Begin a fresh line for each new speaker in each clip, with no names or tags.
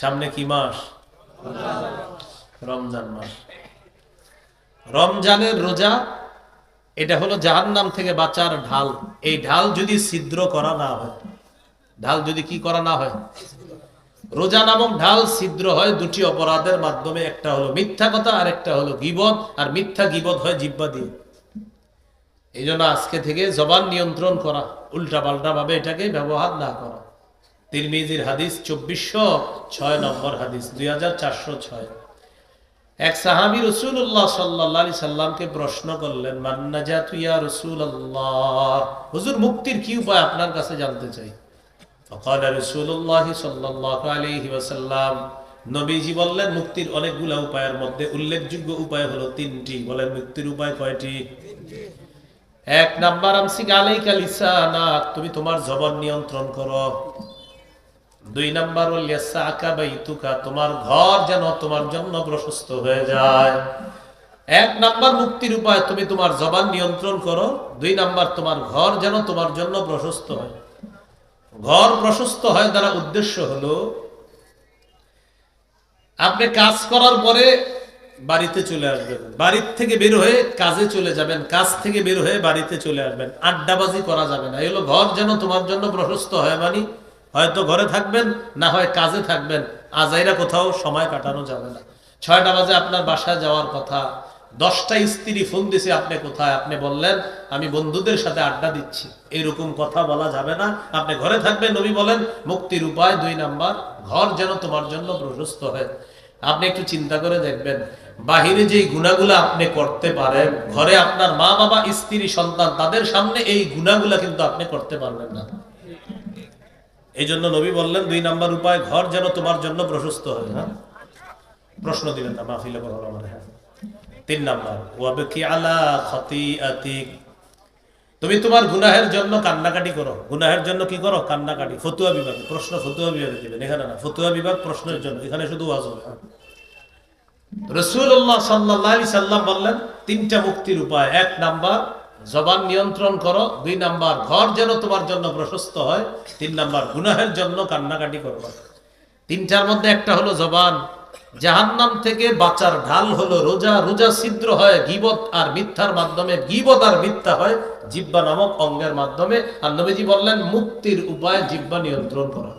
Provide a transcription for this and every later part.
সামনে কি মাস? রমজান মাস। রমজানের রোজা, এটা হলো জাহান্নাম থেকে বাঁচার ঢাল। এই ঢাল যদি ছিদ্র করা না হয়, ঢাল যদি কি করা না হয়? রোজা নামক ঢাল ছিদ্র হয় দুটি অপরাধের মাধ্যমে, একটা হলো মিথ্যা কথা আর একটা হলো গিবদ, আর মিথ্যা গিবদ হয় জিব্বা দিয়ে। এই জন্য আজকে থেকে জবান নিয়ন্ত্রণ করা উল্টা পাল্টা ভাবে এটাকে ব্যবহার না করা। তিরমিজির হাদিস চব্বিশশো ছয় নম্বর হাদিস, দুই হাজার চারশো ছয়। এক সাহাবি রসুল্লাহ সাল্লি সাল্লামকে প্রশ্ন করলেন মান্নাজা রসুল হুজুর, মুক্তির কি উপায় আপনার কাছে জানতে চাই। রসুল্লাহ সাল্লাহ নবীজি বললেন, মুক্তির অনেকগুলো উপায়ের মধ্যে উল্লেখযোগ্য উপায় হলো তিনটি। বলেন, মুক্তির উপায় কয়টি? এক নাম্বার, আমসিক আলাইকা তুমি তোমার জবর নিয়ন্ত্রণ করো। দুই নাম্বার হল তোমার ঘর যেন তোমার জন্য প্রশস্ত হয়ে যায়। এক নাম্বার মুক্তির উপায়, তুমি তোমার জবান নিয়ন্ত্রণ করো। দুই নাম্বার, তোমার ঘর যেন তোমার জন্য প্রশস্ত হয়। ঘর প্রশস্ত হয় দ্বারা উদ্দেশ্য হলো, আপনি কাজ করার পরে বাড়িতে চলে আসবেন। বাড়ির থেকে বের হয়ে কাজে চলে যাবেন। কাজ থেকে বের হয়ে বাড়িতে চলে আসবেন। আড্ডাবাজি করা যাবে না। এই হলো ঘর যেন তোমার জন্য প্রশস্ত হয় মানে হয়তো ঘরে থাকবেন, না হয় কাজে থাকবেন, আজাইরা কোথাও সময় কাটানো যাবে না। ছয়টা বাজে আপনার বাসায় যাওয়ার কথা, দশটা স্ত্রী ফোন দিছে, আপনি কোথায়? আপনি বললেন, আমি বন্ধুদের সাথে আড্ডা দিচ্ছি। এরকম কথা বলা যাবে না। আপনি ঘরে থাকবেন, নবী বলেন, মুক্তির উপায় দুই নাম্বার, ঘর যেন তোমার জন্য প্রশস্ত হয়। আপনি একটু চিন্তা করে দেখবেন, বাহিরে যেই গুণাগুলো আপনি করতে পারেন, ঘরে আপনার মা বাবা স্ত্রী, সন্তান, তাদের সামনে এই গুণাগুলা কিন্তু আপনি করতে পারবেন না। এই জন্য নবী বললেন, দুই নাম্বার উপায়, ঘর যেন তোমার জন্য প্রশস্ত হয় হ্যাঁ? প্রশ্ন দিবেন না মাহফিলে হ্যাঁ? তিন নাম্বার, ওয়াবকি আলা খতিআতিক তুমি তোমার গুনাহের জন্য কান্নাকাটি করো। গুনাহের জন্য কি করো? কান্নাকাটি, ফতুয়া বিভাগ। প্রশ্ন ফতুয়া বিভাগে দিবেন এখানে না, ফতুয়া বিভাগ প্রশ্নের জন্য, এখানে শুধু ওয়াজ হবে রসুল্লাহ সাল্লাহ সাল্লাম বললেন, তিনটা মুক্তির উপায়, এক নাম্বার জবান নিয়ন্ত্রণ করো, দুই নাম্বার ঘর যেন তোমার জন্য প্রশস্ত হয়, তিন নাম্বার গুনাহের জন্য কান্নাকাটি করো তিনটার মধ্যে একটা হলো জবান। জাহান্নাম থেকে বাঁচার ঢাল হলো রোজা রোজা ছিদ্র হয় গিবত আর মিথ্যার মাধ্যমে, গিবত আর মিথ্যা হয় জিব্বা নামক অঙ্গের মাধ্যমে। আর নবীজি বললেন, মুক্তির উপায় জিব্বা নিয়ন্ত্রণ করা।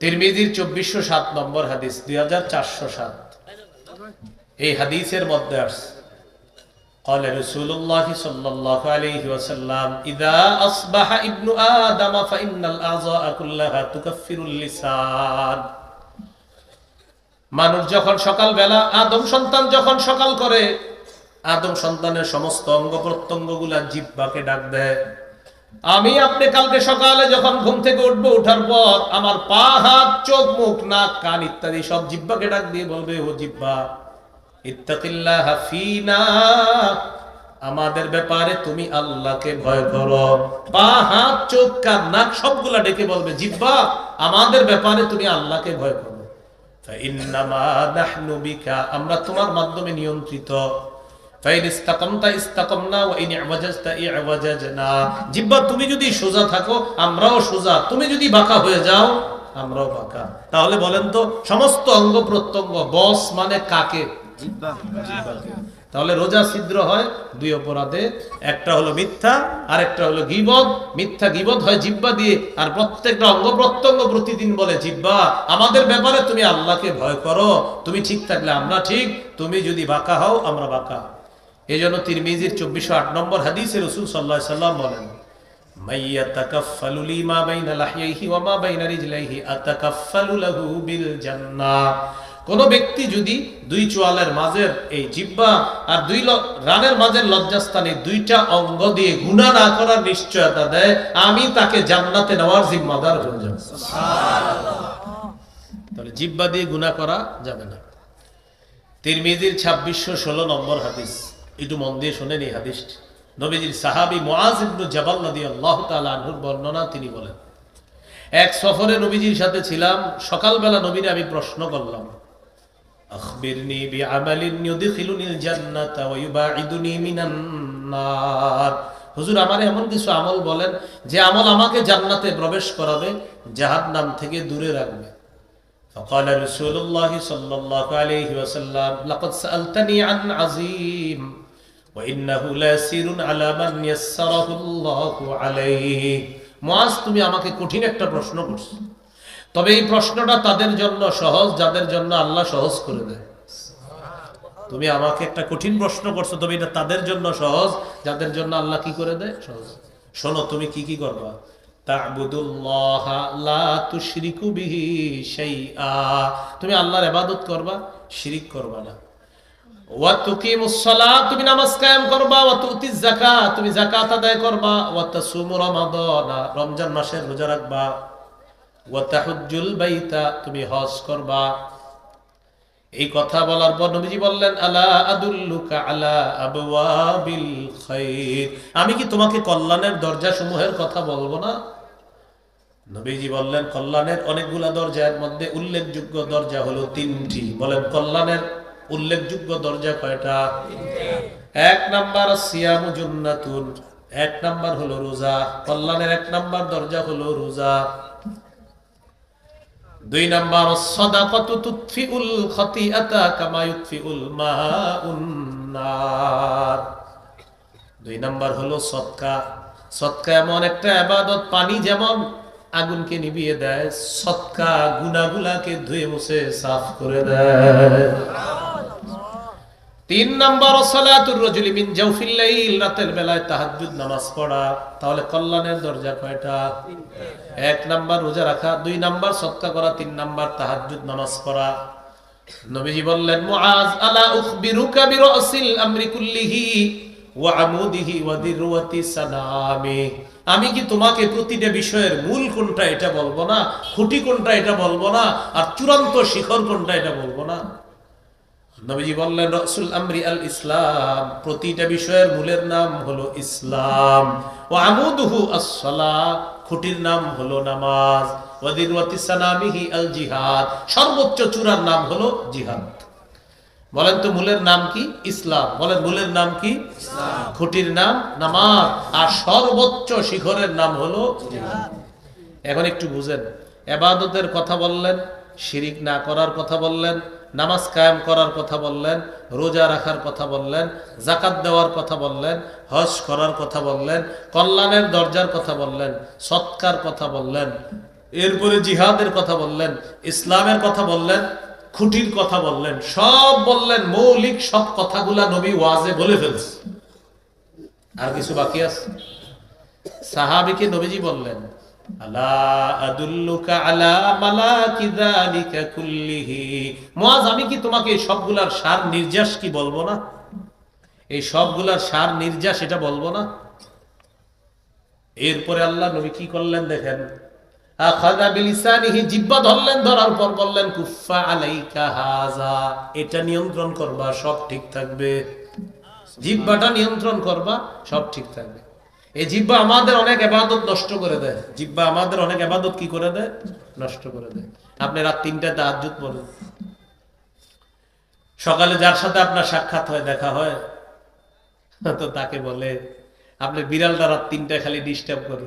তিরমিজির চব্বিশশো সাত নম্বর হাদিস, দুই হাজার চারশো সাত। এই হাদিসের মধ্যে আসছে قال رسول الله صلى الله عليه وسلم إذا أصبح ابن آدم فإن الأعضاء كلها تكفر اللسان মানুষ যখন সকালবেলা আদম সন্তান যখন সকাল করে আদম সন্তানের সমস্ত অঙ্গ প্রত্যঙ্গ গুলা জিব্বাকে ডাক দেয় আমি আপনি কালকে সকালে যখন ঘুম থেকে উঠবো উঠার পর আমার পা হাত চোখ মুখ নাক কান ইত্যাদি সব জিব্বাকে ডাক দিয়ে বলবে ও জিব্বা ইত্তাকিল্লাহ ফিনা আমাদের ব্যাপারে তুমি আল্লাহকে ভয় করো। পা, হাত, চোখ, কান, নাক সবগুলা ডেকে বলবে, জিব্বা, আমাদের ব্যাপারে তুমি আল্লাহকে ভয় করো। আমরা তোমার মাধ্যমে নিয়ন্ত্রিত। জিব্বা, তুমি যদি সোজা থাকো, আমরাও সোজা। তুমি যদি বাঁকা হয়ে যাও, আমরাও বাঁকা। তাহলে বলেন তো, সমস্ত অঙ্গ প্রত্যঙ্গ, বস মানে কাকে? তাহলে রোজা ছিদ্র হয় দুই অপরাধে। একটা হলো মিথ্যা আর একটা হলো গিবদ। মিথ্যা গিবদ হয় জিব্বা দিয়ে, আর প্রত্যেকটা অঙ্গ প্রত্যঙ্গ প্রতিদিন বলে জিব্বা। আমাদের ব্যাপারে তুমি আল্লাহকে ভয় করো। তুমি ঠিক থাকলে আমরা ঠিক। তুমি যদি বাঁকা হও, আমরা বাঁকা। এই জন্য তিরমিজির চব্বিশশো আট নম্বর হাদিসে রসুল সাল্লাহ সাল্লাম বলেন মাইয়াতাকাফফালু কোন ব্যক্তি যদি দুই চোয়ালের মাঝের এই জিব্বা আর দুই রানের মাঝের লজ্জাস্থানে দুইটা অঙ্গ দিয়ে গুণা না করার নিশ্চয়তা দেয় আমি তাকে জান্নাতে নেওয়ার জিম্মাদার হয়ে যাব। তাহলে জিব্বা দিয়ে গুণা করা যাবে না। তিরমিজির ছাব্বিশশো ষোলো নম্বর হাদিস। একটু মন দিয়ে শোনেন এই হাদিসটি। নবীজির সাহাবি মুআজ ইবনু জাবাল রাদিয়াল্লাহু তাআলা আনহুর বর্ণনা তিনি বলেন এক সফরে নবীজির সাথে ছিলাম সকালবেলা নবীরে আমি প্রশ্ন করলাম আখবিরনি বিআমালিন ইউদখিলুনিল জান্নাতা ওয়া ইউবাইদুনি মিনান নার হুজুর আমার এমন কিছু আমল বলেন যে আমল আমাকে জান্নাতে প্রবেশ করাবে জাহান্নাম থেকে দূরে রাখবে فقال رسول الله صلى الله عليه وسلم لقد سألتني عن عظيم وإنه ليسير على من يسره الله عليه মুআজ তুমি আমাকে কঠিন একটা প্রশ্ন করছো তবে এই প্রশ্নটা তাদের জন্য সহজ, যাদের জন্য আল্লাহ সহজ করে দেয়। তুমি আমাকে একটা কঠিন প্রশ্ন করছ, তবে এটা তাদের জন্য সহজ, যাদের জন্য আল্লাহ কি করে দেয়? সহজ। শোনো, তুমি কি কি করবা? তুমি আল্লাহর ইবাদত করবা, শিরিক করবা না। তুমি নামাজ কায়েম করবা তুমি আদায় করবা। রমজান মাসের রোজা রাখবা। তুমি হজ করবা। এই কথা বলার পর নবীজি বললেন, আলা আদুল্লুকা আলা আবওয়াবিল খাইর? আমি কি তোমাকে কল্যাণের দরজা সমূহের কথা বলব না? নবীজি বললেন, কল্যাণের অনেকগুলা দরজার মধ্যে উল্লেখযোগ্য দরজা হলো তিনটি। বলেন, কল্যাণের উল্লেখযোগ্য দরজা কয়টা? এক নাম্বার সিয়ামু জুন্নাতুন, এক নাম্বার হলো রোজা। কল্যাণের এক নাম্বার দরজা হলো রোজা। দুই নাম্বার, সদাকাতু দুই নাম্বার হলো সদকা। সদকা এমন একটা আবাদত, পানি যেমন আগুনকে নিভিয়ে দেয় সৎকা গুনাগুলাকে ধুয়ে মুছে সাফ করে দেয়। তিন নাম্বার সালাতুর রাজুলি মিন রাতের বেলায় তাহাজ্জুদ নামাজ পড়া। তাহলে কল্যাণের দরজা কয়টা? এক নাম্বার রোজা রাখা, দুই নাম্বার সৎকা করা, তিন নাম্বার তাহাজ্জুদ নামাজ পড়া। নবীজি বললেন, মুআজ, আলা উখবিরুকা বিরাসিল আমরি কুল্লিহি ওয়া আমুদিহি ওয়া দিরওয়াতি আমি কি তোমাকে প্রতিটা বিষয়ের মূল কোনটা এটা বলব না? খুঁটি কোনটা এটা বলব না? আর চূড়ান্ত শিখর কোনটা এটা বলব না? নবীজি বললেন রসুল আমরি আল ইসলাম প্রতিটা বিষয়ের মূলের নাম হলো ইসলাম। ও আমুদহু আসসালা খুঁটির নাম হলো নামাজ। ওয়াদিরওয়াতি আল জিহাদ সর্বোচ্চ চূড়ার নাম হলো জিহাদ। বলেন তো মূলের নাম কি? ইসলাম। বলেন মূলের নাম কি? খুঁটির নাম নামাজ। আর সর্বোচ্চ শিখরের নাম হলো জিহাদ। এখন একটু বুঝেন। এবাদতের কথা বললেন শিরিক না করার কথা বললেন নামাজ কায়েম করার কথা বললেন, রোজা রাখার কথা বললেন জাকাত দেওয়ার কথা বললেন, হজ করার কথা বললেন, কল্যাণের দরজার কথা বললেন, সৎকার কথা বললেন, এরপরে জিহাদের কথা বললেন, ইসলামের কথা বললেন, খুঁটির কথা বললেন, সব বললেন, মৌলিক সব কথাগুলা নবী ওয়াজে বলে ফেলছে। আর কিছু বাকি আছে? সাহাবিকে নবীজি বললেন আমি কি তোমাকে সবগুলার সার নির্যাস কি বলব না? এই সবগুলার সার নির্যাস এটা বলব না? এরপরে আল্লাহ নবী কি করলেন দেখেন? জিহ্বা ধরলেন, ধরার পর বললেন কুফা আলাইকা এটা নিয়ন্ত্রণ করবা, সব ঠিক থাকবে। জিহ্বাটা নিয়ন্ত্রণ করবা, সব ঠিক থাকবে। এই জিব্বা আমাদের অনেক এবাদত নষ্ট করে দেয়। জিব্বা আমাদের অনেক এবাদত কি করে দেয়? নষ্ট করে দেয়। আপনি রাত তিনটায় তাহাজুত পড়েন। সকালে যার সাথে আপনার সাক্ষাৎ হয়, দেখা হয়, তো তাকে বলে আপনার বিড়ালটা রাত তিনটায় খালি ডিস্টার্ব করে।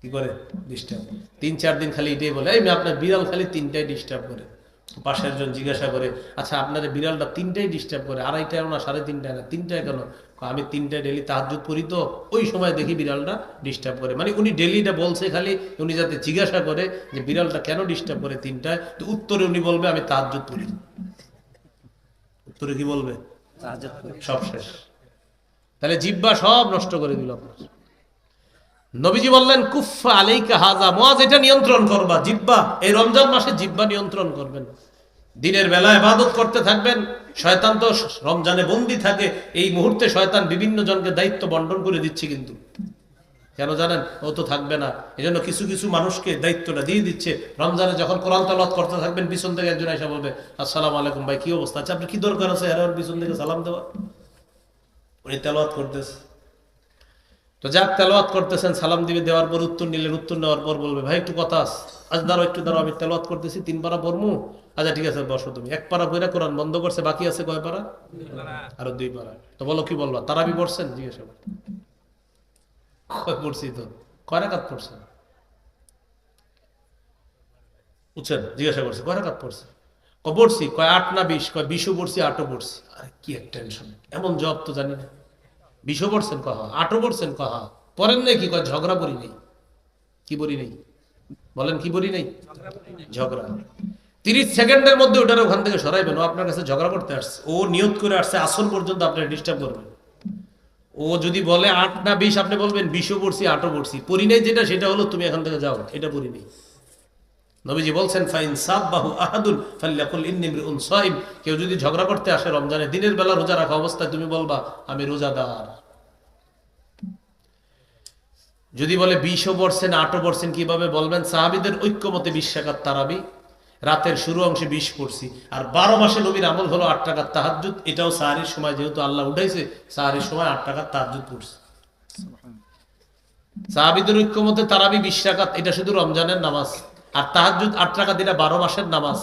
কি করে? ডিস্টার্ব তিন, চার দিন খালি এটাই বলে, এই আপনার বিড়াল খালি তিনটায় ডিস্টার্ব করে। পাশের জন জিজ্ঞাসা করে আচ্ছা আপনার বিড়ালটা তিনটাই ডিস্টার্ব করে? আড়াইটায় না, সাড়ে তিনটায় না? তিনটায় কেন? আমি তিনটায় ডেলি তাহাজুদ পড়ি তো ওই সময় দেখি বিড়ালটা ডিস্টার্ব করে। মানে উনি ডেলিটা বলছে খালি উনি যাতে জিজ্ঞাসা করে যে বিড়ালটা কেন ডিস্টার্ব করে তিনটায় তো উত্তরে উনি বলবে আমি তাহাজুদ পড়ি। উত্তরে কি বলবে? সব শেষ। তাহলে জিব্বা সব নষ্ট করে দিল আপনার। নবীজি বললেন কুফা আলাইকা হাজা মোয়াজ এটা নিয়ন্ত্রণ করবা জিব্বা। এই রমজান মাসে জিব্বা নিয়ন্ত্রণ করবেন দিনের বেলা ইবাদত করতে থাকবেন শয়তান তো রমজানে বন্দি থাকে। এই মুহূর্তে শয়তান বিভিন্ন জনকে দায়িত্ব বন্টন করে দিচ্ছে কিন্তু। কেন জানেন? ও তো থাকবে না। এই জন্য কিছু কিছু মানুষকে দায়িত্বটা দিয়ে দিচ্ছে। রমজানে যখন কোরআন তালাত করতে থাকবেন, পিছন থেকে একজন এসে বলবে, আসসালাম আলাইকুম ভাই, কি অবস্থা? আছে আপনি কি দরকার আছে? এর পিছন থেকে সালাম দেওয়া। উনি তেলাওয়াত করতেছে। তো যাক তেলাওয়াত করতেছেন সালাম দিবে দেওয়ার পর উত্তর নিলেন উত্তর নেওয়ার পর বলবে ভাই একটু কথা আস। আজ দাঁড়াও একটু দাঁড়াও আমি তেলাওয়াত করতেছি তিন পারা পড়মু? আচ্ছা ঠিক আছে বসো তুমি। এক পারা বইরা কোরআন বন্ধ করছে বাকি আছে কয় পারা? আরও দুই পারা। তো বলো কি বলবা? তারাবি পড়ছেন? জিজ্ঞাসা করে। কয় পড়ছি তো। কয় রাকাত পড়ছেন? বুঝছেন জিজ্ঞাসা করছে কয় রাকাত পড়ছে ক পড়ছি কয় আট না বিশ কয় বিশও পড়ছি আটও পড়ছি। আরে কি এক টেনশন এমন জব তো জানি না। বিশও পড়ছেন কহা আটও পড়ছেন কহা। পড়েন নাই কি? কয়, ঝগড়া বলি নেই। কি বলি নেই? বলেন কি বলি নেই? ঝগড়া। তিরিশ সেকেন্ডের মধ্যে ওটার ওখান থেকে সরাইবেন, ও আপনার কাছে ঝগড়া করতে আসছে। ও নিয়ত করে আসছে, আসল পর্যন্ত আপনার ডিস্টার্ব করবেন। ও যদি বলে আট না বিশ, আপনি বলবেন বিশও পড়ছি আটও পড়ছি। পড়ি নাই যেটা, সেটা হলো তুমি এখান থেকে যাও, এটা পড়ি নেই। নবীজি বলছেন, ফাইন সাব্বাহু আহাদুন ফাল্যাকুল ইন্নী ইমরুউন সাইম। কেউ যদি ঝগড়া করতে আসে রমজানে, দিনের বেলা রোজা রাখা অবস্থায় তুমি বলবা, আমি রোজাদার। যদি বলে, বিশও পড়ছেন, আটও পড়ছেন, কীভাবে বলবেন? সাহাবিদের ঐক্যমতে বিশ টাকার তারাবি। রাতের শুরু অংশে বিশ পড়ছি। আর বারো মাসে নবীর আমল হলো আট টাকার তাহাজুদ এটাও সাহারির সময়, যেহেতু আল্লাহ উঠাইছে, সাহারির সময় আট টাকার তাহাজুদ পড়ছে। সাহাবিদের ঐক্যমতে তারাবি বিশ টাকাত এটা শুধু রমজানের নামাজ। আর তাহাজুদ আট টাকা দিলে বারো মাসের নামাজ।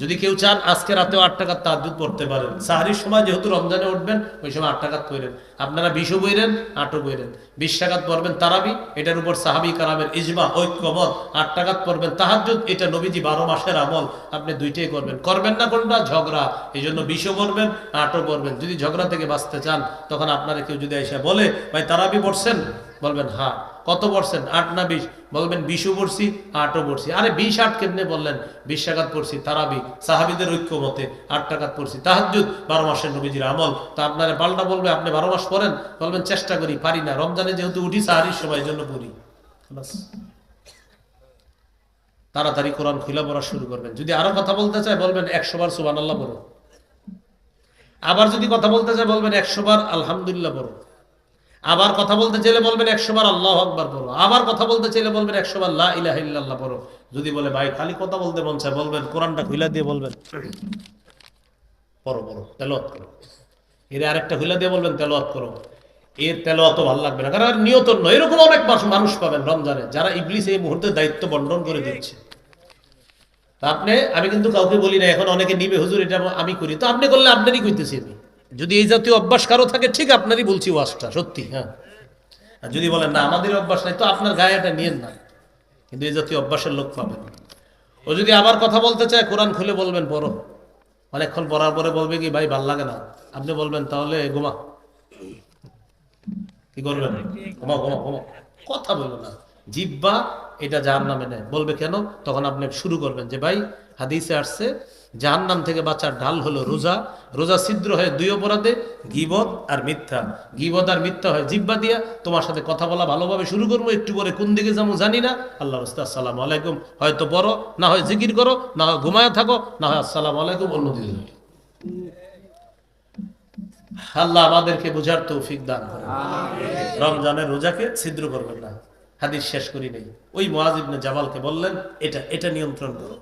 যদি কেউ চান, আজকে রাতেও আট টাকার তাহাজুদ পড়তে পারেন। সাহারির সময় যেহেতু রমজানে উঠবেন, ওই সময় আট টাকাত পড়বেন আপনারা বিশও বইরেন আটও বইরেন বিশ টাকাত পড়বেন তারাবি, এটার উপর সাহাবি কারামের ইজমা, ঐক্যমত। আট টাকাত পড়বেন তাহাজুদ এটা নবীজি বারো মাসের আমল। আপনি দুইটাই করবেন। করবেন না কোনটা? ঝগড়া। এই জন্য বিশও পড়বেন, আটও পড়বেন। যদি ঝগড়া থেকে বাঁচতে চান, তখন আপনারা কেউ যদি এসে বলে, ভাই, তারাবি পড়ছেন? বলবেন হ্যাঁ কত পড়ছেন? আট না বিশ? বলবেন, বিশও পড়ছি, আটও পড়ছি। আরে বিশ আট কেমনে বললেন? বিশ টাকাত পড়ছি, তারাবি, সাহাবিদের ঐক্য মতে আট টাকাত পড়ছি। তাহাজুদ বারো মাসের নবীজির আমল। তা আপনারা পাল্টা বলবে, আপনি বারো মাস পড়েন? বলবেন, চেষ্টা করি, পারি না। রমজানে যেহেতু উঠি, সাহারির সময় জন্য পড়ি। তাড়াতাড়ি কোরআন খুলে পড়া শুরু করবেন। যদি আরও কথা বলতে চায়, বলবেন, একশো বার সুবান আল্লাহ বড় আবার যদি কথা বলতে চায়, বলবেন, একশো বার আলহামদুলিল্লাহ বড় আবার কথা বলতে চাইলে বলবেন একশো বার আল্লাহ আকবার পড়ো আবার কথা বলতে চাইলে বলবেন একশো বার লা ইলাহা পড়ো যদি বলে, ভাই, খালি কথা বলতে মন চায়, বলবেন, কোরআনটা খুলে দিয়ে বলবেন। পড়ো পড়ো, তেলাওয়াত করো। এর আরেকটা খুলে দিয়ে বলবেন, তেলাওয়াত করো। এর তেল অত ভালো লাগবে না। কারণ নিয়ত নয়। এরকম অনেক মানুষ- পাবেন রমজানে, যারা ইবলিস এই মুহূর্তে দায়িত্ব বন্টন করে দিচ্ছে। আপনি, আমি কিন্তু কাউকে বলি না, এখন অনেকে নিবে, হুজুর, এটা আমি করি। তো আপনি করলে, আপনারই কইতেছি আমি। যদি এই জাতীয় অভ্যাস কারও থাকে, ঠিক আপনারই বলছি ওয়াজটা, সত্যি হ্যাঁ। আর যদি বলেন না, আমাদের অভ্যাস নাই, তো আপনার গায়ে এটা নিয়েন না। কিন্তু এই জাতীয় অভ্যাসের লোক পাবেন। ও যদি আবার কথা বলতে চায়, কোরআন খুলে বলবেন, পড়ো। অনেকক্ষণ পড়ার পরে বলবে কি, ভাই, ভালো লাগে না। আপনি বলবেন, তাহলে ঘুমা। কি করবেন? ঘুমা ঘুমা ঘুমা কথা বলব না। জিব্বা এটা যার নামে নেয়। বলবে কেন? তখন আপনি শুরু করবেন যে, ভাই, হাদিসে আসছে যার নাম থেকে বাঁচার ঢাল হলো রোজা। রোজা ছিদ্র হয় দুই অপরাধে গিবত আর মিথ্যা। গিবত আর মিথ্যা হয় জিব্বা দিয়া তোমার সাথে কথা বলা ভালোভাবে শুরু করব। একটু পরে কোন দিকে যাব জানি না। আল্লাহ আসসালাম আলাইকুম। হয়তো বড় না হয় জিকির করো না হয় ঘুমায় থাকো না হয় আসসালাম আলাইকুম অন্যদিকে। আল্লাহ আমাদেরকে বোঝার তৌফিক দান করে রমজানের রোজাকে ছিদ্র করবেন না। হাদিস শেষ করি নেই। ওই মোয়াজিবনে জামালকে বললেন এটা এটা নিয়ন্ত্রণ করো।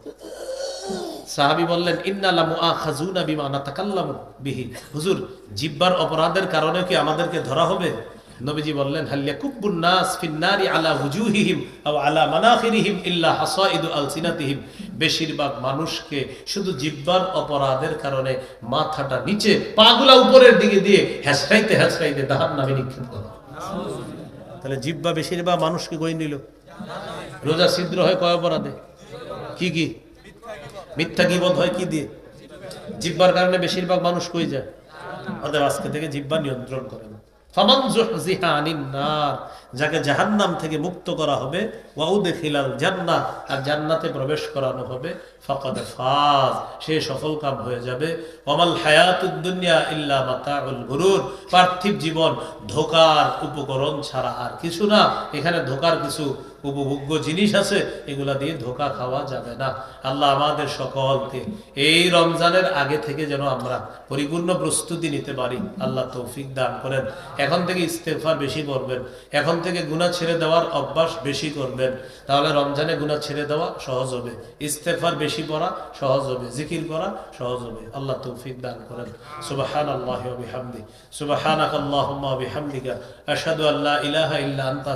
সাহাবি বললেন ইন্নালা মুআখাযুনা বিমা নাতাকাল্লামু বিহি। হুজুর, জিব্বার অপরাধের কারণে কি আমাদেরকে ধরা হবে? নবীজি বললেন হাল্লা কুব্বুন নাস ফিন নারি আলা হুজুহিহিম আও আলা মানাখিরিহিম ইল্লা হাসাইদু আলসিনাতিহিম। বেশিরভাগ মানুষকে শুধু জিব্বার অপরাধের কারণে মাথাটা নিচে, পাগুলা উপরের দিকে দিয়ে হেসরাইতে হেসরাইতে জাহান্নামে নিক্ষেপ করা। তাহলে জিব্বা বেশিরভাগ মানুষকে গই নিল। রোজা ছিদ্র হয় কয় অপরাধে? কি কি? মিথ্যা গিবত হয় কি দিয়ে? জিব্বার কারণে বেশিরভাগ মানুষ কই যায়? ওদের আজকে থেকে জিব্বা নিয়ন্ত্রণ করেন যাকে থেকে মুক্ত করা হবে আর জান্নাতে প্রবেশ করানো হবে, ফাকাদ ফাজ, সে সফল কাম হয়ে যাবে। দুনিয়া ইল্লা মাতাউল গুরুর, পার্থিব জীবন ধোকার উপকরণ ছাড়া আর কিছু না। এখানে ধোকার কিছু উপভোগ্য জিনিস আছে, এগুলা দিয়ে ধোকা খাওয়া যাবে না। আল্লাহ আমাদের সকলকে এই রমজানের আগে থেকে যেন আমরা পরিপূর্ণ প্রস্তুতি নিতে পারি। আল্লাহ তৌফিক দান করেন। এখন থেকে ইস্তেফার বেশি করবেন। এখন থেকে গুণা ছেড়ে দেওয়ার অভ্যাস বেশি করবেন। তাহলে রমজানে গুণা ছেড়ে দেওয়া সহজ হবে। ইস্তেফার বেশি পড়া সহজ হবে। জিকির করা সহজ হবে। আল্লাহ তৌফিক দান করেন। সুবাহান আল্লাহ বিহামদি। সুবাহানাক আল্লাহুম্মা বিহামদিকা। আশহাদু আল্লা ইলাহা ইল্লা আনতা